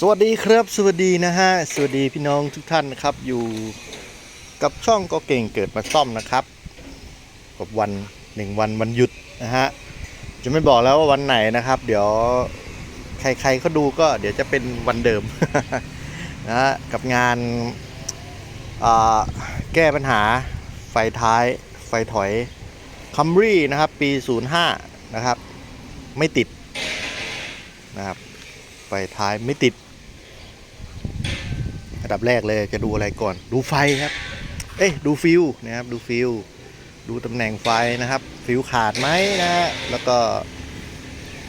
สวัสดีครับสวัสดีนะฮะสวัสดีพี่น้องทุกท่านนะครับ อยู่กับช่องก็เก่งเกิดมาซ่อมนะครับ กับวันหนึ่งวันวันหยุดนะฮะจะไม่บอกแล้วว่าวันไหนนะครับ เดี๋ยวใครๆเขาดูก็เดี๋ยวจะเป็นวันเดิมนะฮะกับงานาแก้ปัญหาไฟท้ายไฟถอยคัมรี่นะครับ ปี 05 นะครับ ไม่ติดนะครับไฟท้ายไม่ติด อันดับแรกเลยจะดูอะไรก่อน ดูไฟครับ เอ้ยดูฟิวนะครับดูฟิวดูตำแหน่งไฟนะครับ ฟิวขาดไหมนะฮะแล้วก็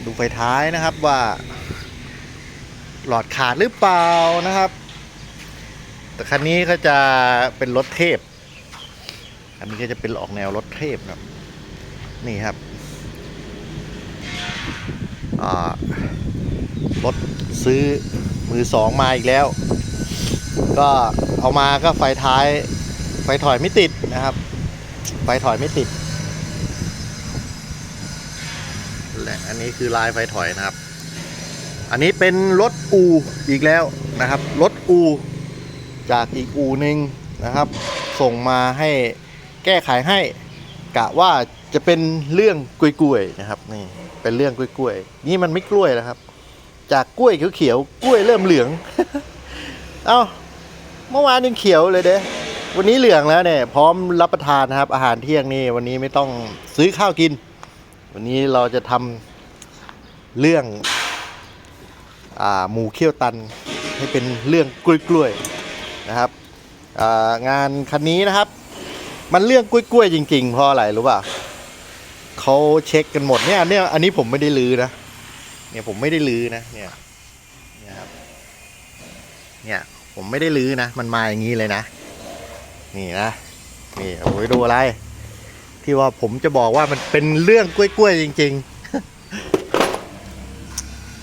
ดูไฟท้ายนะครับว่า หลอดขาดหรือเปล่านะครับ แต่คันนี้ก็จะเป็นรถเทพ อันนี้ก็จะเป็นออกแนวรถเทพครับ นี่ครับรถซื้อมือสองมาอีกแล้ว ก็เอามาก็ไฟท้าย ไฟถอยไม่ติดนะครับ ไฟถอยไม่ติดและอันนี้คือลายไฟถอยนะครับ อันนี้เป็นรถอูอีกแล้วนะครับรถอู จากอีกอูหนึ่งนะครับ ส่งมาให้แก้ไขให้กะว่าจะเป็นเรื่องกล้วยๆนะครับนี่เป็นเรื่องกล้วยๆนี่มันไม่กล้วยนะครับ จากกล้วยเขียวๆกล้วยเริ่มเหลือง เอ้า เมื่อวานยังเขียวเลยเด้วันนี้เหลืองแล้วเนี่ย พร้อมรับประทานนะครับ อาหารเที่ยงนี่วันนี้ไม่ต้องซื้อข้าวกิน วันนี้เราจะทำเรื่องอ่าหมูเคี่ยวตันให้เป็นเรื่องกล้วยๆนะครับงานคันนี้นะครับ มันเรื่องกล้วยๆจริงๆเพราะอะไรรู้ป่ะเขาเช็คกันหมดเนี่ยเนี่ยอันนี้ผมไม่ได้ลือนะเนี่ยผมไม่ได้ลือนะเนี่ยเนี่ยครับเนี่ย ผมไม่ได้ลื้อนะ มันมาอย่างนี้เลยนะ นี่นะ นี่โอ้ยดูอะไร ที่ว่าผมจะบอกว่ามันเป็นเรื่องกล้วยๆจริง ๆ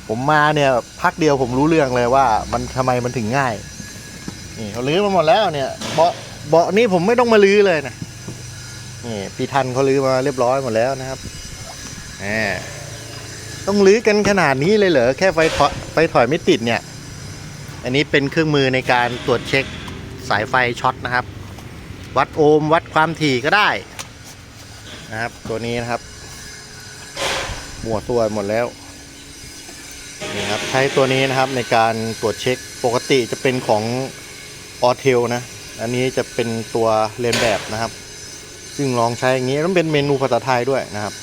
ผมมาเนี่ย พักเดียวผมรู้เรื่องเลยว่า มันทำไมมันถึงง่าย นี่เขาลื้อมาหมดแล้วเนี่ย เบาะเบาะนี่ผมไม่ต้องมาลื้อเลยนะ นี่ปีทันเขาลื้อมาเรียบร้อยหมดแล้วนะครับแหมต้องลื้อกันขนาดนี้เลยเหรอ แค่ไฟถอยไฟถอยไม่ติดเนี่ย อันนี้เป็นเครื่องมือในการตรวจเช็คสายไฟช็อตนะครับ วัดโอห์มวัดความถี่ก็ได้นะครับ ตัวนี้นะครับหมวตัวหมดแล้วนี่ครับใช้ตัวนี้นะครับในการตรวจเช็คปกติจะเป็นของออเทลนะ อันนี้จะเป็นตัวเลียนแบบนะครับ ซึ่งลองใช้อย่างนี้ต้องเป็นเมนูภาษาไทยด้วยนะครับ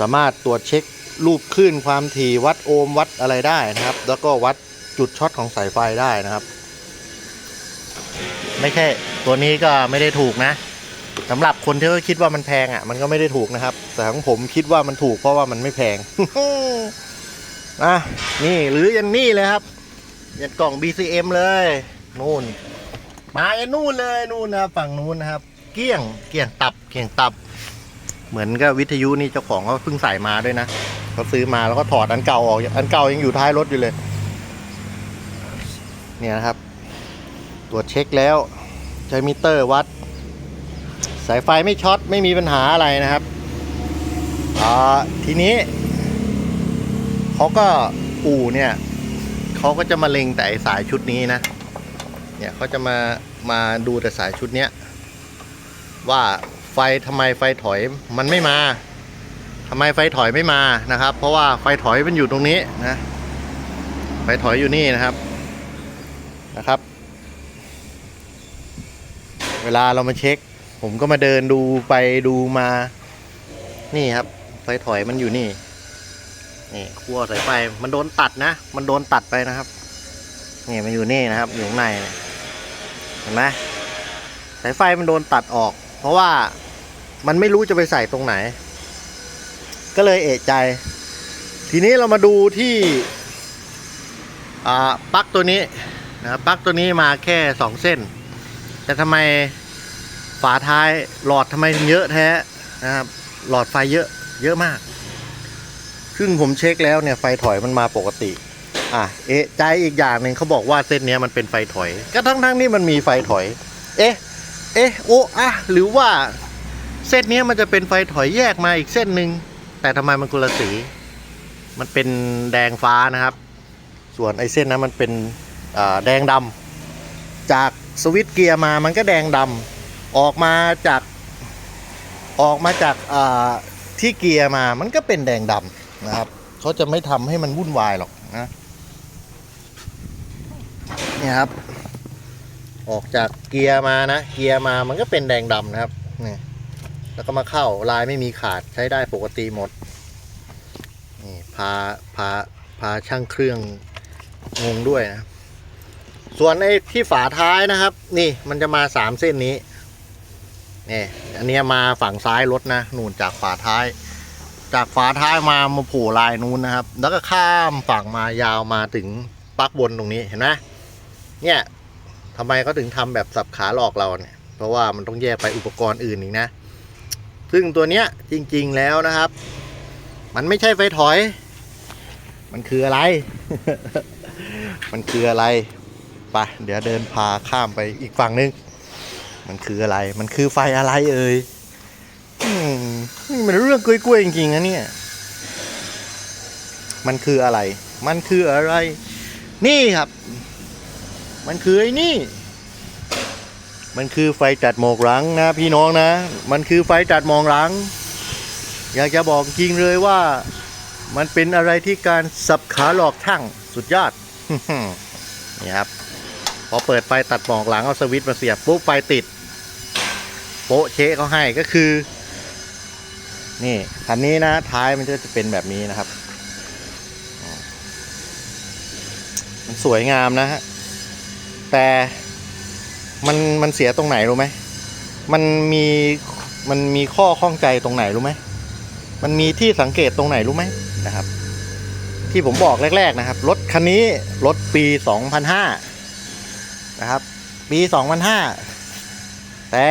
สามารถตรวจเช็ครูปคลื่นความถี่วัดโอห์มวัดอะไรได้นะครับ แล้วก็วัด จุดช็อตของสายไฟได้นะครับ ไม่ใช่ตัวนี้ก็ไม่ได้ถูกนะสำหรับคนที่คิดว่ามันแพงอะ มันก็ไม่ได้ถูกนะครับ แต่ของผมคิดว่ามันถูกเพราะว่ามันไม่แพงนะนี่หรือยันนี่เลยครับยันกล่อง BCM เลยนู่นมายันนู่นเลยนู่นนะฝั่งนู้นนะครับ เกลี้ยงเกลี้ยงตับเกลี้ยงตับ เหมือนกับวิทยุนี่เจ้าของเขาเพิ่งใส่มาด้วยนะเขาซื้อมาแล้วก็ถอดอันเก่าออกอันเก่ายังอยู่ท้ายรถอยู่เลย เนี่ยนะครับ ตรวจเช็คแล้วใช้มิเตอร์วัด สายไฟไม่ช็อตไม่มีปัญหาอะไรนะครับทีนี้เขาก็อู่เนี่ยเขาก็จะมาเล็งแต่สายชุดนี้นะ เนี่ยเขาจะมามาดูแต่สายชุดเนี้ยว่าไฟทำไมไฟถอยมันไม่มาทำไมไฟถอยไม่มานะครับ เพราะว่าไฟถอยมันอยู่ตรงนี้นะ ไฟถอยอยู่นี่นะครับ นะครับ เวลาเรามาเช็ค ผมก็มาเดินดูไปดูมา นี่ครับไฟถอยมันอยู่นี่ นี่ขั้วสายไฟมันโดนตัดนะ มันโดนตัดไปนะครับ นี่มันอยู่นี่นะครับ อยู่ข้างใน เห็นไหมสายไฟมันโดนตัดออก เพราะว่ามันไม่รู้จะไปใส่ตรงไหน ก็เลยเอะใจ ทีนี้เรามาดูที่อ่าปลั๊กตัวนี้ นะครับปลั๊กตัวนี้มาแค่สองเส้น แต่ทำไมฝาท้ายหลอดทำไมเยอะแท้นะครับหลอดไฟเยอะเยอะมาก ซึ่งผมเช็คแล้วเนี่ยไฟถอยมันมาปกติ อะเอะใจอีกอย่างหนึ่งเขาบอกว่าเส้นนี้มันเป็นไฟถอย ก็ทั้งทั้งๆที่มันมีไฟถอย เอ๊ะเอ๊ะโอ้อะหรือว่าเส้นนี้มันจะเป็นไฟถอยแยกมาอีกเส้นหนึ่งแต่ทำไมมันคนละสี มันเป็นแดงฟ้านะครับ ส่วนไอ้เส้นนั้นมันเป็น แดงดำจากสวิตช์เกียร์มามันก็แดงดำออกมาจากออกมาจากที่เกียร์มามันก็เป็นแดงดำนะครับเขาจะไม่ทำให้มันวุ่นวายหรอกนะเนี่ยครับ ออกจากเกียร์มานะ เกียร์มามันก็เป็นแดงดำนะครับนี่แล้วก็มาเข้าลายไม่มีขาดใช้ได้ปกติหมดนี่พาพาพาช่างเครื่องงงด้วยนะ ส่วนไอ้ที่ฝาท้ายนะครับ นี่มันจะมาสามเส้นนี้นี่อันเนี้ยมาฝั่งซ้ายรถนะนู่นจากฝาท้าย จากฝาท้ายมามาผล่ลายนู้นนะครับ แล้วก็ข้ามฝั่งมายาวมาถึงปลั๊กบนตรงนี้เห็นไหมเนี่ยทำไมเขาถึงทำแบบสับขาหลอกเราเนี่ย เพราะว่ามันต้องแยกไปอุปกรณ์อื่นอีกนะ ซึ่งตัวเนี้ยจริงๆแล้วนะครับ มันไม่ใช่ไฟถอย มันคืออะไร มันคืออะไร ไปเดี๋ยวเดินพาข้ามไปอีกฝั่งนึง มันคืออะไร มันคือไฟอะไรเอ่ยอืมนี่มันเรื่องกล้วยๆจริงๆนะเนี่ย มันคืออะไร มันคืออะไร นี่ครับ มันคือไอ้นี่ มันคือไฟจัดหมอกหลังนะ พี่น้องนะ มันคือไฟจัดหมอกหลัง อยากจะบอกจริงเลยว่า มันเป็นอะไรที่การสับขาหลอกช่างสุดยอดนี่ครับ อเปิดไฟตัดหมอกหลังเอาสวิตช์มาเสียบปุ๊บไฟติด โป๊ะเชะเขาให้ก็คือ นี่คันนี้นะท้ายมันก็จะเป็นแบบนี้นะครับ มันสวยงามนะฮะ แต่มันมันเสียตรงไหนรู้ไหม มันมีมันมีข้อข้องใจตรงไหนรู้ไหม มันมีที่สังเกตตรงไหนรู้ไหมนะครับ ที่ผมบอกแรก ๆนะครับ รถคันนี้รถปี 2005 นะครับ ปี2005 แต่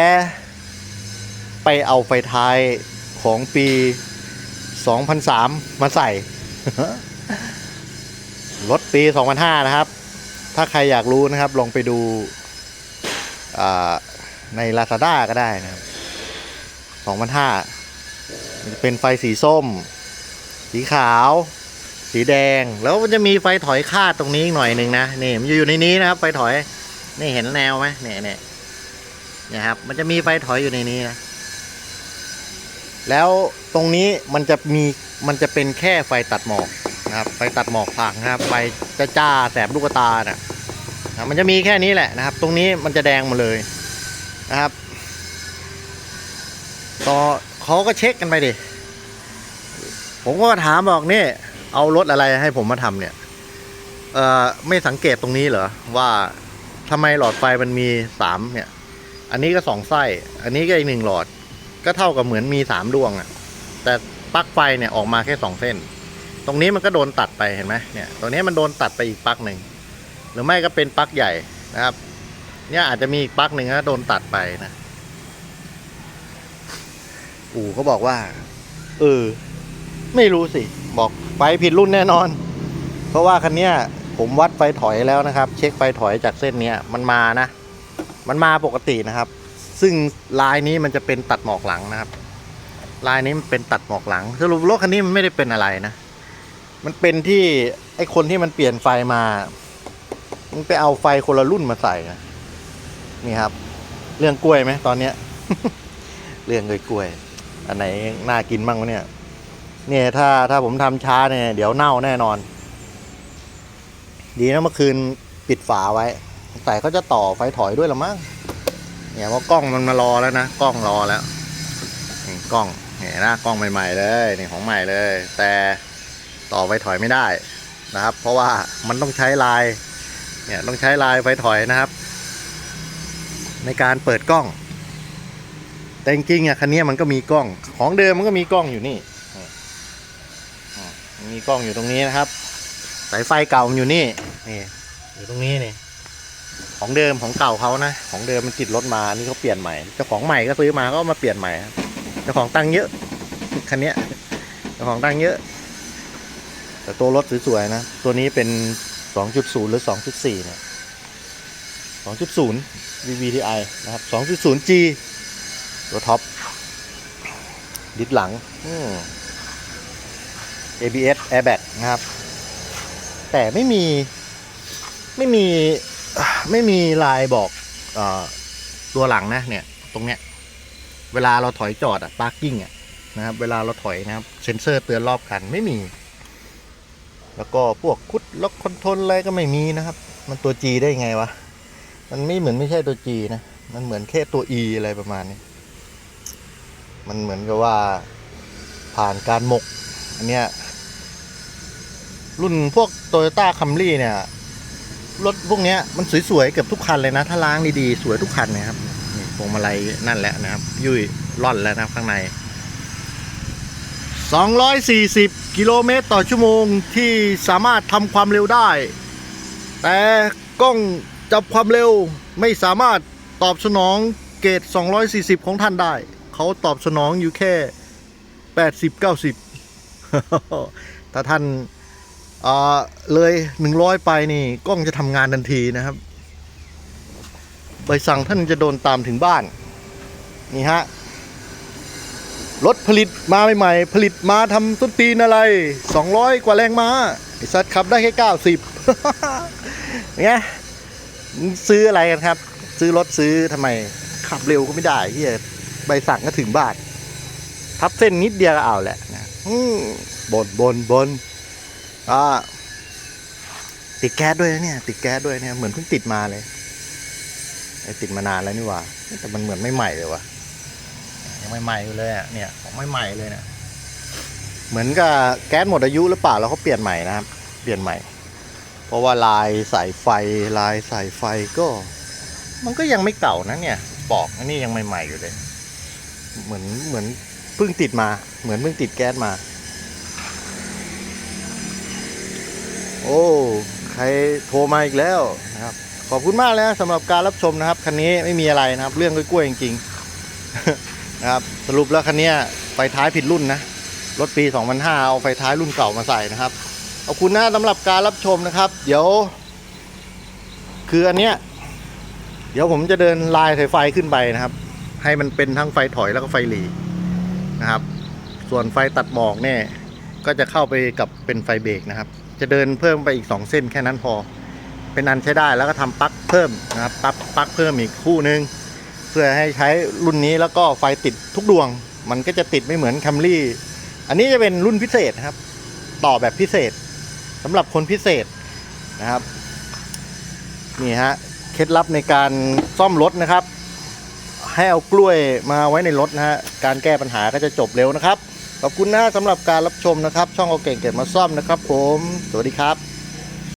ไปเอาไฟท้ายของปี 2003 มาใส่ รถปี 2005 นะครับ ถ้าใครอยากรู้นะครับ ลองไปดูใน Lazada ก็ได้นะครับ2005มันจะเป็นไฟสีส้ม สีขาว สีแดง แล้วมันจะมีไฟถอยคาดตรงนี้อีกหน่อยหนึ่งนะ นี่มันอยู่ในนี้นะครับ ไฟถอย นี่เห็นแนวไหมเนี่ยเนี่ยเนี่ยครับ มันจะมีไฟถอยอยู่ในนี้นะ แล้วตรงนี้มันจะมีมันจะเป็นแค่ไฟตัดหมอกนะครับ ไฟตัดหมอกผังนะครับ ไฟจ้าจ้าแสบลูกตาเน่ะนะมันจะมีแค่นี้แหละนะครับ ตรงนี้มันจะแดงหมาเลยนะครับ ต่อเขาก็เช็คกันไปดิ ผมก็ถามบอกนี่ เอารถอะไรให้ผมมาทำเนี่ย เอ่อ ไม่สังเกตตรงนี้เหรอว่า ทำไมหลอดไฟมันมีสามเนี่ย อันนี้ก็สองไส้ อันนี้ก็อีกหนึ่งหลอด ก็เท่ากับเหมือนมีสามดวงอะ่ะ แต่ปลั๊กไฟเนี่ยออกมาแค่สองเส้น ตรงนี้มันก็โดนตัดไปเห็นไหมเนี่ย ตรงนี้มันโดนตัดไปอีกปลั๊กหนึ่ง หรือไม่ก็เป็นปลั๊กใหญ่นะครับ เนี่ยอาจจะมีอีกปลั๊กหนึ่งนะโดนตัดไปนะ อู่เขาบอกว่า เออ ไม่รู้สิ บอกไฟผิดรุ่นแน่นอน เพราะว่าคันเนี้ย ผมวัดไฟถอยแล้วนะครับ เช็คไฟถอยจากเส้นนี้มันมานะ มันมาปกตินะครับ ซึ่งลายนี้มันจะเป็นตัดหมอกหลังนะครับ ลายนี้มันเป็นตัดหมอกหลังสรุปรถคันนี้มันไม่ได้เป็นอะไรนะ มันเป็นที่ไอคนที่มันเปลี่ยนไฟมา มันไปเอาไฟคนละรุ่นมาใส่นะนี่ครับ เรื่องกล้วยไหมตอนเนี้ย เรื่องเลยกล้วย อันไหนน่ากินบ้างวะเนี่ย เนี่ยถ้าถ้าผมทำช้าเนี่ยเดี๋ยวเน่าแน่นอน ดีนะเมื่อคืนปิดฝาไว้ใส่เขาจะต่อไฟถอยด้วยละมั้งเนี่ยเพราะกล้องมันมารอแล้วนะกล้องรอแล้วนี่กล้องเนี่ยนะกล้องใหม่ๆเลยนี่ของใหม่เลย แต่ต่อไฟถอยไม่ได้นะครับ เพราะว่ามันต้องใช้ลายเนี่ยต้องใช้ลายไฟถอยนะครับ ในการเปิดกล้อง แต่จริงๆอะคันนี้มันก็มีกล้องของเดิมมันก็มีกล้องอยู่นี่มีกล้องอยู่ตรงนี้นะครับ สายไฟเก่ามันอยู่นี่นี่อยู่ตรงนี้นี่ของเดิมของเก่าเขานะ ของเดิมมันติดรถมานี่เขาเปลี่ยนใหม่เจ้าของใหม่ก็ซื้อมาก็มาเปลี่ยนใหม่เจ้าของตั้งเยอะคันนี้เจ้าของตั้งเยอะ แต่ตัวรถสวยๆนะ ตัวนี้เป็น 2.0 หรือ 2.4 เนี่ย 2.0 VVTi นะครับ 2.0G ตัวท็อปดิสหลัง ABS airbag นะครับ แต่ไม่มีไม่มีไม่มีลายบอกอตัวหลังนะเนี่ย ตรงเนี้ย เวลาเราถอยจอดอะ parking อะนะครับเวลาเราถอยนะครับเซ็นเซอร์เตือนรอบคันไม่มี แล้วก็พวกคุดล็อกคอนโทรลอะไรก็ไม่มีนะครับ มันตัว G ได้ไงวะ มันไม่เหมือนไม่ใช่ตัว G นะ มันเหมือนแค่ตัว E อะไรประมาณนี้ มันเหมือนกับว่าผ่านการหมก อันเนี้ย รุ่นพวกโตโยต้าคัมรี่เนี่ย รถพวกนี้มันสวยๆเกือบทุกคันเลยนะ ถ้าล้างดีๆ สวยทุกคันนะครับนี่พวงมาลัยนั่นแหละนะครับ ยุ่ยร่อนแล้วนะข้างใน 240 กิโลเมตรต่อชั่วโมงที่สามารถทำความเร็วได้ แต่กล้องจับความเร็วไม่สามารถตอบสนองเกรด240 ของท่านได้ เขาตอบสนองอยู่แค่ 80 90 ถ้าท่าน เลยหนึ่งร้อยไปนี่กล้องจะทำงานทันทีนะครับ ใบสั่งท่านจะโดนตามถึงบ้าน นี่ฮะ รถผลิตมาใหม่ๆผลิตมาทำต้นตีนอะไร200กว่าแรงม้าไอ้สัตว์ขับได้แค่90ไงซื้ออะไรกันครับ ซื้อรถซื้อทำไมขับเร็วก็ไม่ได้เฮียใบสั่งก็ถึงบ้าน ทับเส้นนิดเดียวก็เอาแหละนะบนบนบน อ่าติดแก๊สด้วยนะเนี่ย ติดแก๊สด้วยเนี่ยเหมือนเพิ่งติดมาเลยไอ้ติดมานานแล้วนี่หว่า แต่มันเหมือนไม่ใหม่เลยวะยังไม่ใหม่อยู่เลยอะเนี่ยของไม่ใหม่เลยนะเหมือนกับแก๊สหมดอายุหรือเปล่าแล้วเขาเปลี่ยนใหม่นะครับ เปลี่ยนใหม่ เพราะว่าลายสายไฟลายสายไฟก็ มันก็ยังไม่เก่านะเนี่ยปอกอันนี้ยังใหม่ๆอยู่เลย เหมือนเหมือนเพิ่งติดมา เหมือนเพิ่งติดแก๊สมา โอ้ใครโทรมาอีกแล้วนะครับขอบคุณมากเลยนะสำหรับการรับชมนะครับคันนี้ไม่มีอะไรนะครับ เรื่องกล้วยๆจริงๆนะครับสรุปแล้วคันนี้ไฟท้ายผิดรุ่นนะรถปี2005เอาไฟท้ายรุ่นเก่ามาใส่นะครับขอบคุณนะสำหรับการรับชมนะครับ เดี๋ยว คืออันเนี้ยเดี๋ยวผมจะเดินลายสายไฟขึ้นไปนะครับ ให้มันเป็นทั้งไฟถอยแล้วก็ไฟหลีนะครับ ส่วนไฟตัดหมอกเนี่ยก็จะเข้าไปกับเป็นไฟเบรกนะครับ จะเดินเพิ่มไปอีก 2 เส้นแค่นั้นพอ เป็นอันใช้ได้แล้วก็ทำปลั๊กเพิ่มนะครับปลั๊กปลั๊กเพิ่มอีกคู่นึง เพื่อให้ใช้รุ่นนี้แล้วก็ไฟติดทุกดวง มันก็จะติดไม่เหมือนคัมรี่อันนี้จะเป็นรุ่นพิเศษนะครับ ต่อแบบพิเศษสำหรับคนพิเศษนะครับนี่ฮะเคล็ดลับในการซ่อมรถนะครับ ให้เอากล้วยมาไว้ในรถนะฮะการแก้ปัญหาก็จะจบเร็วนะครับ ขอบคุณนะสำหรับการรับชมนะครับ ช่องเอาเก่งเก็บมาซ่อมนะครับ ผม สวัสดีครับ